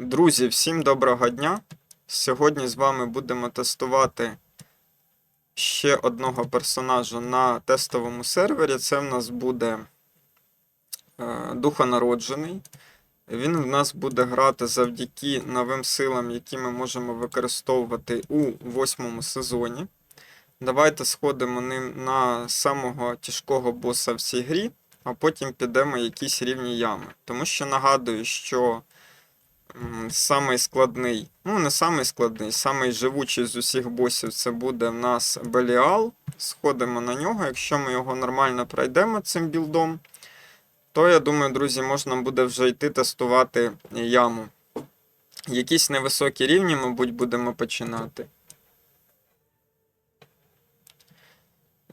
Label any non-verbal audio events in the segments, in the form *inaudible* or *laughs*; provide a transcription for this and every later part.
Друзі, всім доброго дня! Сьогодні з вами будемо тестувати ще одного персонажа на тестовому сервері. Це в нас буде е, Духонароджений. Він в нас буде грати завдяки новим силам, які ми можемо використовувати у восьмому сезоні. Давайте сходимо ним на самого тяжкого боса в цій грі, а потім підемо якісь рівні ями. Тому що нагадую, що самий складний, ну не самий складний, самий живучий з усіх босів це буде в нас Беліал. Сходимо на нього. Якщо ми його нормально пройдемо цим білдом, то я думаю, друзі, можна буде вже йти тестувати яму. Якісь невисокі рівні, мабуть, будемо починати.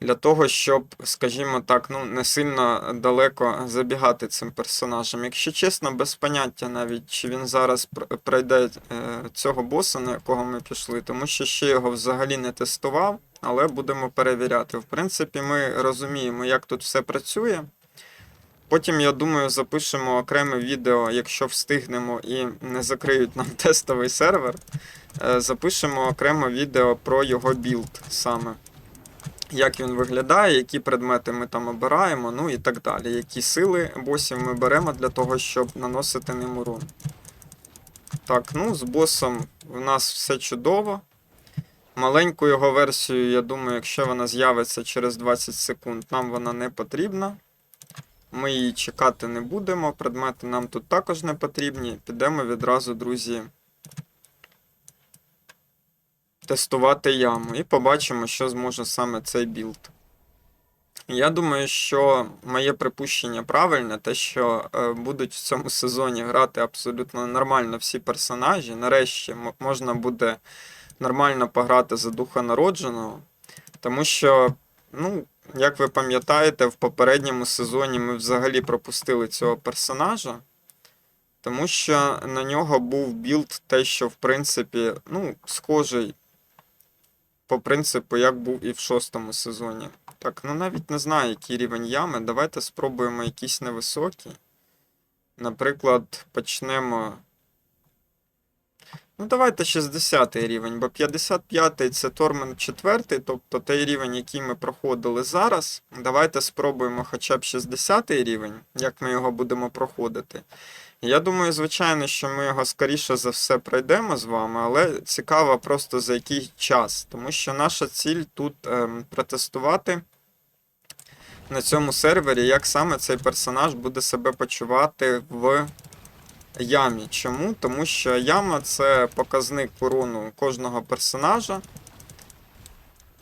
Для того, щоб, скажімо так, ну, не сильно далеко забігати цим персонажем. Якщо чесно, без поняття навіть, чи він зараз пройде е, цього боса, на якого ми пішли, тому що ще його взагалі не тестував, але будемо перевіряти. В принципі, ми розуміємо, як тут все працює. Потім, я думаю, запишемо окреме відео, якщо встигнемо і не закриють нам *laughs* тестовий сервер. е, Запишемо окремо відео про його білд саме. Як він виглядає, які предмети ми там обираємо, ну і так далі. Які сили босів ми беремо для того, щоб наносити ним урон. Так, ну, з босом в нас все чудово. Маленьку його версію, я думаю, якщо вона з'явиться через 20 секунд, нам вона не потрібна. Ми її чекати не будемо. Предмети нам тут також не потрібні. Підемо відразу, друзі, тестувати яму і побачимо, що зможе саме цей білд. Я думаю, що моє припущення правильне, те, що е, будуть в цьому сезоні грати абсолютно нормально всі персонажі. Нарешті можна буде нормально пограти за духа народженого. Тому що, ну, як ви пам'ятаєте, в попередньому сезоні ми взагалі пропустили цього персонажа. Тому що на нього був білд, те, що в принципі, ну, схожий по принципу, як був і в шостому сезоні. Так, ну навіть не знаю, який рівень ями. Давайте спробуємо якісь невисокі. Наприклад, почнемо. Ну, давайте 60 рівень, бо 55-й це Тормент 4, тобто той рівень, який ми проходили зараз. Давайте спробуємо хоча б 60 рівень, як ми його будемо проходити. Я думаю, звичайно, що ми його скоріше за все пройдемо з вами, але цікаво просто за який час. Тому що наша ціль тут ем, протестувати на цьому сервері, як саме цей персонаж буде себе почувати в ямі. Чому? Тому що яма це показник урону кожного персонажа.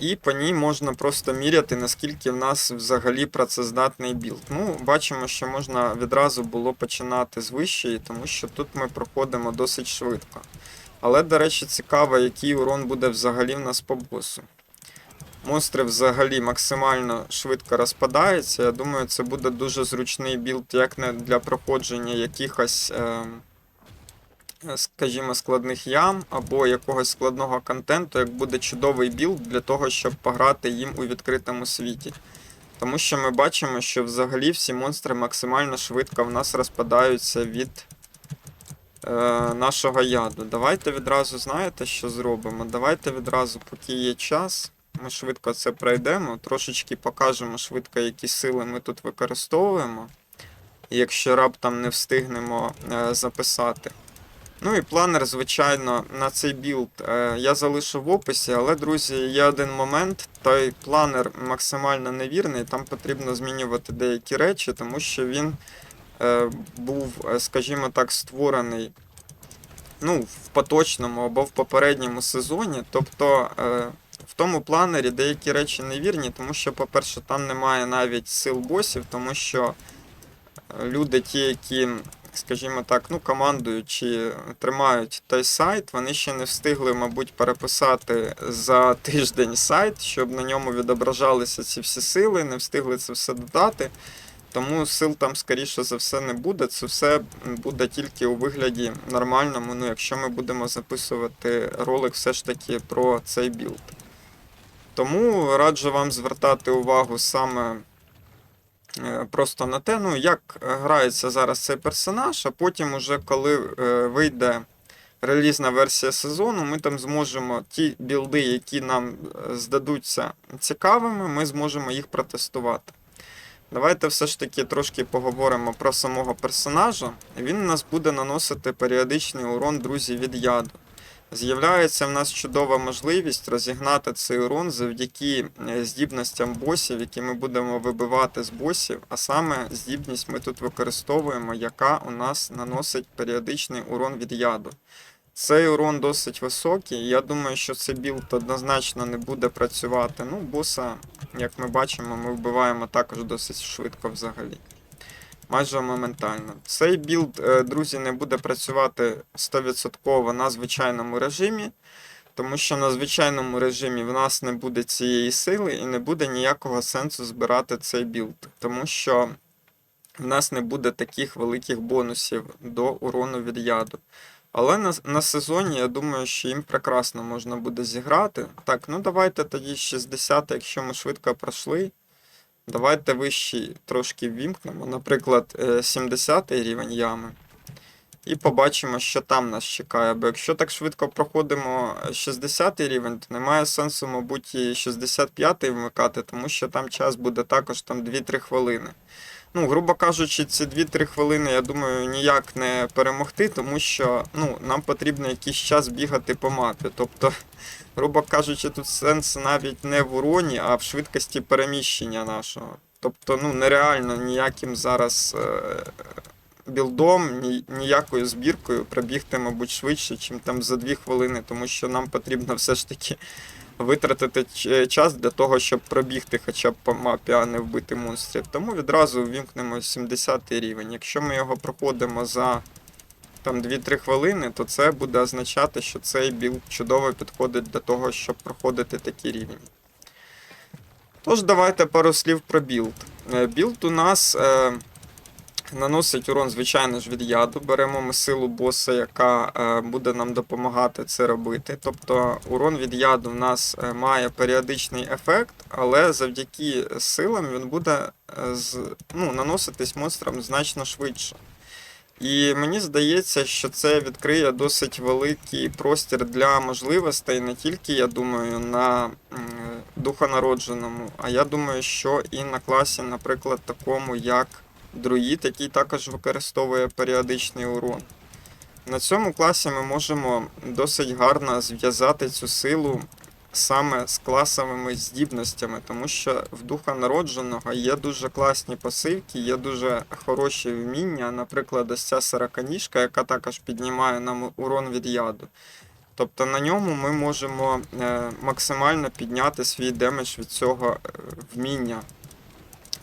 І по ній можна просто міряти, наскільки в нас взагалі працездатний білд. Ну, бачимо, що можна відразу було починати з вищої, тому що тут ми проходимо досить швидко. Але, до речі, цікаво, який урон буде взагалі в нас по босу. Монстри взагалі максимально швидко розпадаються. Я думаю, це буде дуже зручний білд, як не для проходження якихось. Е скажімо, складних ям або якогось складного контенту, як буде чудовий білд для того, щоб пограти їм у відкритому світі. Тому що ми бачимо, що взагалі всі монстри максимально швидко в нас розпадаються від е, нашого яду. Давайте відразу знаєте, що зробимо. Давайте відразу, поки є час, ми швидко це пройдемо, трошечки покажемо швидко, які сили ми тут використовуємо. Якщо раптом не встигнемо е, записати. Ну і планер, звичайно, на цей білд е, я залишу в описі, але, друзі, є один момент. Той планер максимально невірний, там потрібно змінювати деякі речі, тому що він е, був, е, скажімо так, створений ну, в поточному або в попередньому сезоні. Тобто в тому планері деякі речі невірні, тому що, по-перше, там немає навіть сил босів, тому що люди, ті, які скажімо так, ну, командують тримають той сайт, вони ще не встигли, мабуть, переписати за тиждень сайт, щоб на ньому відображалися ці всі сили, не встигли це все додати. Тому сил там, скоріше за все, не буде. Це все буде тільки у вигляді нормальному, ну, якщо ми будемо записувати ролик все ж таки про цей білд. Тому раджу вам звертати увагу саме просто на те, ну, як грається зараз цей персонаж, а потім, уже коли е, вийде релізна версія сезону, ми там зможемо ті білди, які нам е, здадуться цікавими, ми зможемо їх протестувати. Давайте все ж таки трошки поговоримо про самого персонажа. Він у нас буде наносити періодичний урон друзі від яду. З'являється в нас чудова можливість розігнати цей урон завдяки е, здібностям босів, які ми будемо вибивати з босів. А саме здібність ми тут використовуємо, яка у нас наносить періодичний урон від яду. Цей урон досить високий. Я думаю, що цей білд однозначно не буде працювати. Ну, боса, як ми бачимо, ми вбиваємо також досить швидко взагалі. Майже моментально. Цей білд, е, друзі, не буде працювати 100% на звичайному режимі, тому що на звичайному режимі в нас не буде цієї сили і не буде ніякого сенсу збирати цей білд, тому що в нас не буде таких великих бонусів до урону від яду. Але на, на сезоні я думаю, що їм прекрасно можна буде зіграти. Так, ну давайте тоді 60, якщо ми швидко пройшли. Давайте вищі трошки ввімкнемо, наприклад, е, 70 рівень ями. І побачимо, що там нас чекає. Бо якщо так швидко проходимо 60 рівень, то немає сенсу, мабуть, і 65 вмикати, тому що там час буде також там 2-3 хвилини. Ну, грубо кажучи, ці 2-3 хвилини, я думаю, ніяк не перемогти, тому що ну, нам потрібно якийсь час бігати по мапі. Тобто, *laughs* грубо кажучи, тут сенс навіть не в уроні, а в швидкості переміщення нашого. Тобто, ну, нереально ніяким зараз е, білдом, ні, ніякою збіркою пробігти, мабуть, швидше, ніж там за 2 хвилини, тому що нам потрібно все ж таки витратити час для того, щоб пробігти хоча б по мапі, а не вбити монстрів. Тому відразу ввімкнемо 70 рівень. Якщо ми його проходимо за там 2-3 хвилини, то це буде означати, що цей білд чудово підходить для того, щоб проходити такі рівні. Тож, давайте пару слів про білд. Е, Білд у нас е, наносить урон, звичайно ж, від яду. Беремо ми силу боса, яка е, буде нам допомагати це робити. Тобто урон від яду в нас е, має періодичний ефект, але завдяки силам він буде е, ну, наноситись монстрам значно швидше. І мені здається, що це відкриє досить великий простір для можливостей, не тільки, я думаю, на духонародженому, а я думаю, що і на класі, наприклад, такому як друїд, який також використовує періодичний урон. На цьому класі ми можемо досить гарно зв'язати цю силу саме з класовими здібностями, тому що в духа народженого є дуже класні пасивки, є дуже хороші вміння, наприклад, ось ця сороканіжка, яка також піднімає нам урон від яду. Тобто на ньому ми можемо е, максимально підняти свій демедж від цього е, вміння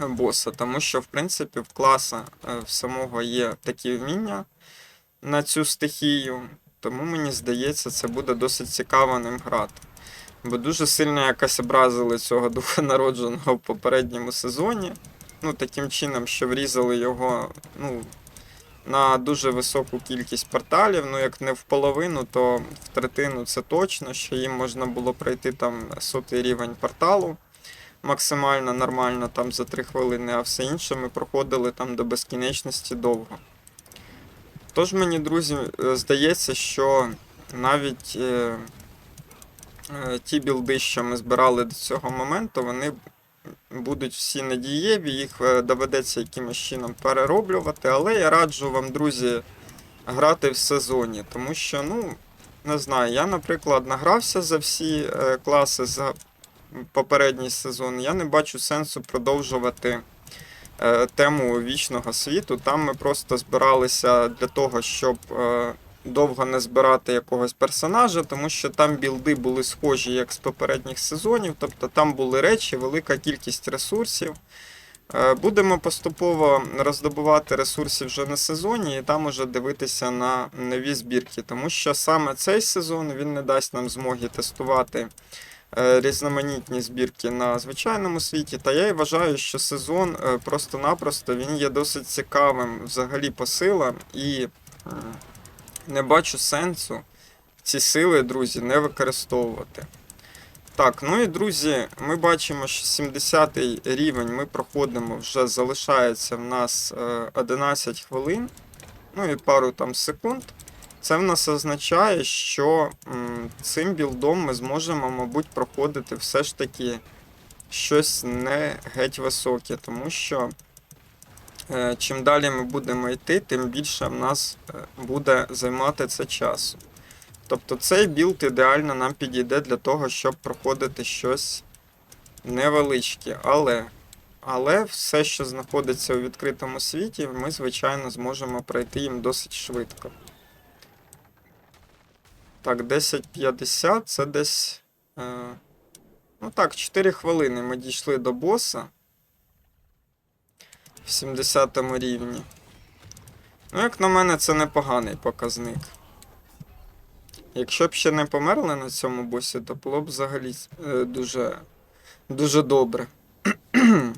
боса, тому що, в принципі, в класа е, в самого є такі вміння на цю стихію, тому мені здається, це буде досить цікаво ним грати. Бо дуже сильно якось образили цього *laughs* духа народженого в попередньому сезоні. Ну, таким чином, що врізали його ну, на дуже високу кількість порталів. Ну, як не в половину, то в третину це точно, що їм можна було пройти там сотий рівень порталу максимально нормально там за 3 хвилини, а все інше ми проходили там до безкінечності довго. Тож мені, друзі, е, здається, що навіть е, е, ті білди, що ми збирали до цього моменту, вони будуть всі надієві, їх е, доведеться якимось чином перероблювати, але я раджу вам, друзі, грати в сезоні, тому що, ну, не знаю, я, наприклад, награвся за всі е, класи за попередній сезон, я не бачу сенсу продовжувати е, тему вічного світу. Там ми просто збиралися для того, щоб е, довго не збирати якогось персонажа, тому що там білди були схожі як з попередніх сезонів, тобто там були речі, велика кількість ресурсів. Е, Будемо поступово роздобувати ресурси вже на сезоні і там уже дивитися на нові збірки, тому що саме цей сезон він не дасть нам змоги тестувати різноманітні збірки на звичайному світі. Та я і вважаю, що сезон е, просто-напросто він є досить цікавим взагалі по силам і не бачу сенсу ці сили, друзі, не використовувати. Так, ну і друзі, ми бачимо, що 70 рівень ми проходимо, вже залишається в нас е, 11 хвилин, ну і пару там секунд. Це в нас означає, що цим білдом ми зможемо, мабуть, проходити все ж таки щось не геть високе, тому що е, чим далі ми будемо йти, тим більше в нас е, буде займати це часу. Тобто цей білд ідеально нам підійде для того, щоб проходити щось невеличке, але. Але все, що знаходиться у відкритому світі, ми, звичайно, зможемо пройти їм досить швидко. Так, 10.50 це десь. Е, ну так, 4 хвилини ми дійшли до боса в 70 рівні. Ну, як на мене, це непоганий показник. Якщо б ще не померли на цьому босі, то було б взагалі е, дуже, дуже добре. *clears throat*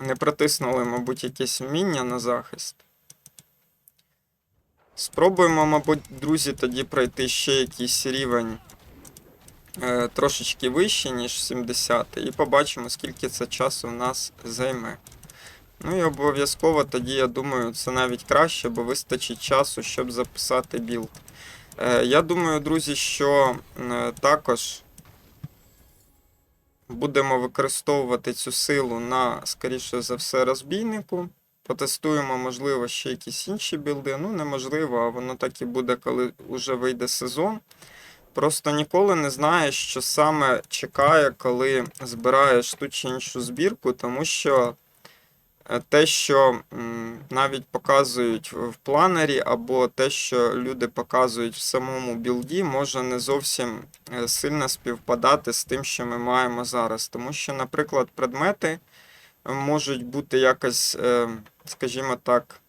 Не протиснули, мабуть, якесь вміння на захист. Спробуємо, мабуть, друзі, тоді пройти ще якийсь рівень е, трошечки вищий, ніж 70, і побачимо, скільки це часу в нас займе. Ну і обов'язково тоді, я думаю, це навіть краще, бо вистачить часу, щоб записати білд. Е, я думаю, друзі, що е, також будемо використовувати цю силу на, скоріше за все, розбійнику. Потестуємо, можливо, ще якісь інші білди. Ну, неможливо, а воно так і буде, коли вже вийде сезон. Просто ніколи не знаєш, що саме чекає, коли збираєш ту чи іншу збірку, тому що е, те, що навіть показують в планері, або те, що люди показують в самому білді, може не зовсім е, сильно співпадати з тим, що ми маємо зараз. Тому що, наприклад, предмети можуть бути якось, е, скажімо так,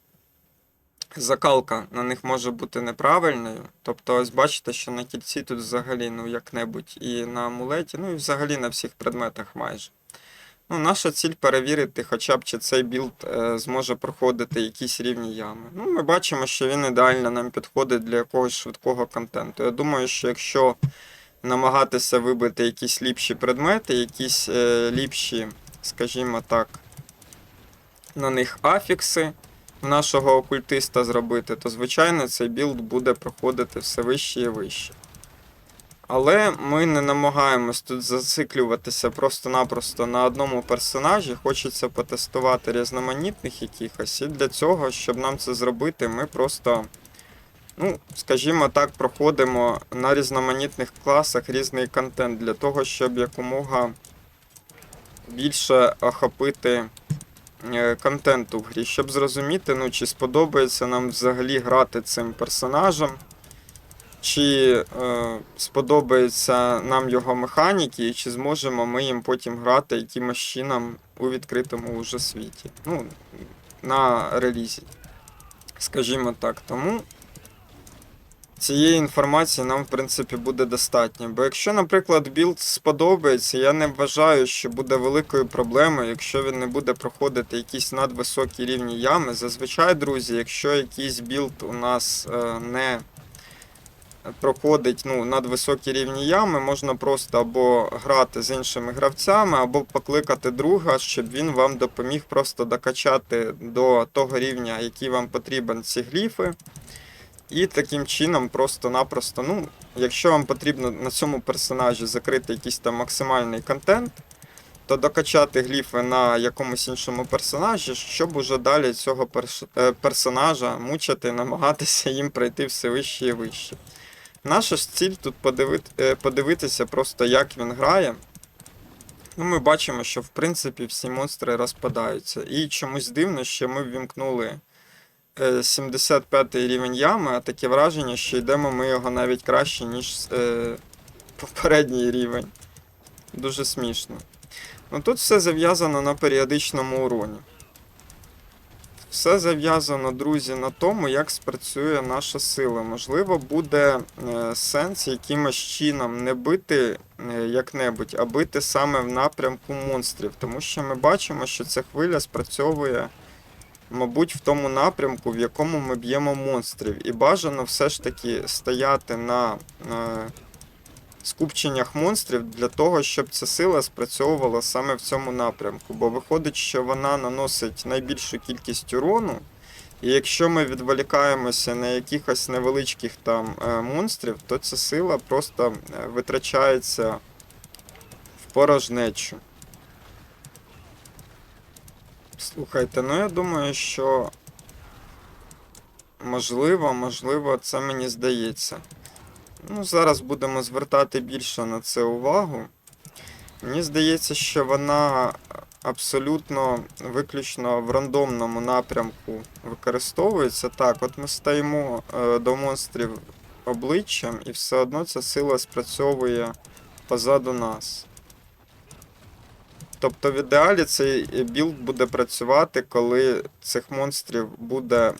закалка на них може бути неправильною. Тобто, ось бачите, що на кільці тут взагалі, ну, як-небудь, і на амулеті, ну і взагалі на всіх предметах майже. Ну, наша ціль перевірити, хоча б чи цей білд е, зможе проходити якісь рівні ями. Ну, ми бачимо, що він ідеально нам підходить для якогось швидкого контенту. Я думаю, що якщо намагатися вибити якісь ліпші предмети, якісь е, ліпші, скажімо так, на них афікси в нашого окультиста зробити, то звичайно цей білд буде проходити все вище і вище. Але ми не намагаємось тут зациклюватися просто-напросто на одному персонажі. Хочеться потестувати різноманітних якихось. І для цього, щоб нам це зробити, ми просто, ну, скажімо так, проходимо на різноманітних класах різний контент для того, щоб якомога більше охопити е, контенту в грі, щоб зрозуміти, ну, чи сподобається нам взагалі грати цим персонажем. Чи е, сподобається нам його механіки, і чи зможемо ми їм потім грати якимось чином у відкритому уже світі. Ну, на релізі. Скажімо так. Тому цієї інформації нам, в принципі, буде достатньо. Бо якщо, наприклад, білд сподобається, я не вважаю, що буде великою проблемою, якщо він не буде проходити якісь надвисокі рівні ями. Зазвичай, друзі, якщо якийсь білд у нас е, не проходить ну, надвисокі рівні ями, можна просто або грати з іншими гравцями, або покликати друга, щоб він вам допоміг просто докачати до того рівня, який вам потрібен ці гліфи. І таким чином просто-напросто, ну, якщо вам потрібно на цьому персонажі закрити якийсь там максимальний контент, то докачати гліфи на якомусь іншому персонажі, щоб уже далі цього перш... е, персонажа мучити, *laughs* намагатися їм пройти все вище і вище. Наша ж ціль тут подивит... е, подивитися просто, як він грає. Ну, Ми бачимо, що в принципі всі монстри розпадаються. І чомусь дивно, що ми ввімкнули 75 рівень ями, а таке враження, що йдемо ми його навіть краще, ніж е, попередній рівень. Дуже смішно. Ну тут все зав'язано на періодичному уроні. Все зав'язано, друзі, на тому, як спрацює наша сила. Можливо, буде е, сенс якимось чином не бити е, як-небудь, а бити саме в напрямку монстрів. Тому що ми бачимо, що ця хвиля спрацьовує, мабуть, в тому напрямку, в якому ми б'ємо монстрів. І бажано все ж таки стояти на. Е, скупченнях монстрів для того, щоб ця сила спрацьовувала саме в цьому напрямку. Бо виходить, що вона наносить найбільшу кількість урону, І якщо ми відволікаємося на якихось невеличких там е, монстрів, то ця сила просто е, витрачається в порожнечу. Слухайте, ну я думаю, що можливо, можливо, це мені здається. Ну, зараз будемо звертати більше на це увагу. Мені здається, що вона абсолютно виключно в рандомному напрямку використовується. Так, от ми стоїмо е, до монстрів обличчям, і все одно ця сила спрацьовує позаду нас. Тобто в ідеалі цей білд буде працювати, коли цих монстрів буде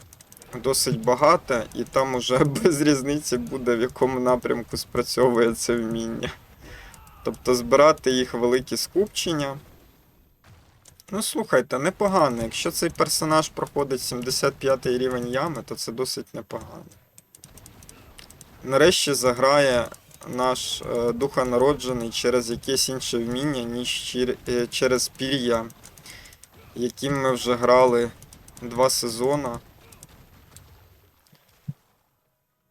досить багато, і там уже *laughs* без різниці буде, в якому напрямку спрацьовує це вміння. Тобто збирати їх великі скупчення. Ну, слухайте, непогано. Якщо цей персонаж проходить 75 рівень ями, то це досить непогано. Нарешті заграє наш е, духонароджений через якесь інше вміння, ніж е, через пір'я, яким ми вже грали два сезона.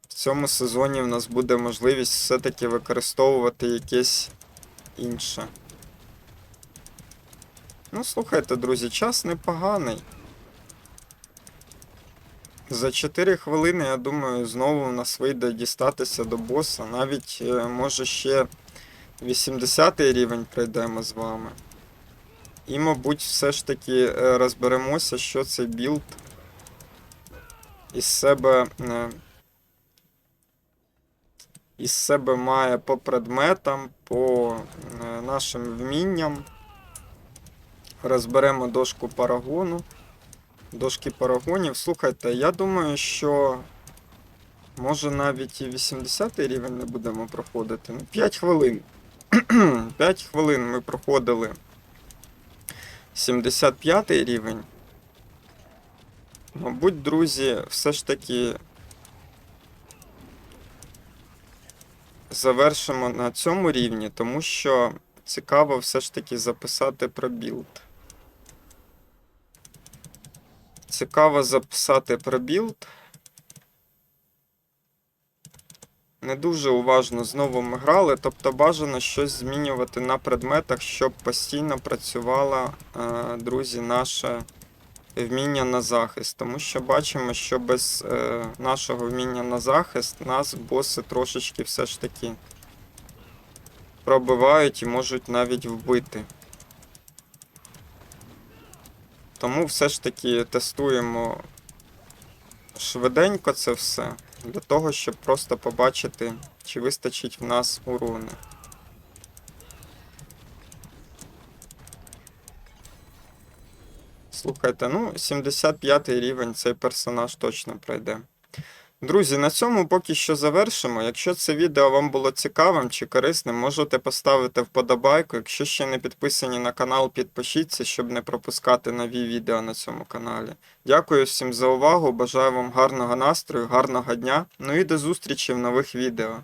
В цьому сезоні в нас буде можливість все-таки використовувати якесь інше. Ну, слухайте, друзі, час непоганий. За 4 хвилини, я думаю, знову у нас вийде дістатися до боса. Навіть, е, може, ще 80 рівень пройдемо з вами. І, мабуть, все ж таки е, розберемося, що цей білд із себе. е, Із себе має по предметам, по нашим вмінням. Розберемо дошку парагону. Дошки парагонів. Слухайте, я думаю, що може навіть і 80 рівень не будемо проходити. Ну, 5 хвилин. *clears throat* 5 хвилин ми проходили 75 рівень. Мабуть, друзі, все ж таки завершимо на цьому рівні, тому що цікаво все ж таки записати про білд. Цікаво записати про білд. Не дуже уважно знову ми грали, тобто бажано щось змінювати на предметах, щоб постійно працювало, е, друзі, наше вміння на захист. Тому що бачимо, що без е, нашого вміння на захист нас боси трошечки все ж таки пробивають і можуть навіть вбити. Тому все ж таки тестуємо швиденько це все, для того, щоб просто побачити, чи вистачить в нас уруни. Слухайте, ну, 75 рівень цей персонаж точно пройде. Друзі, на цьому поки що завершимо. Якщо це відео вам було цікавим чи корисним, можете поставити вподобайку. Якщо ще не підписані на канал, підпишіться, щоб не пропускати нові відео на цьому каналі. Дякую всім за увагу, бажаю вам гарного настрою, гарного дня. Ну і до зустрічі в нових відео.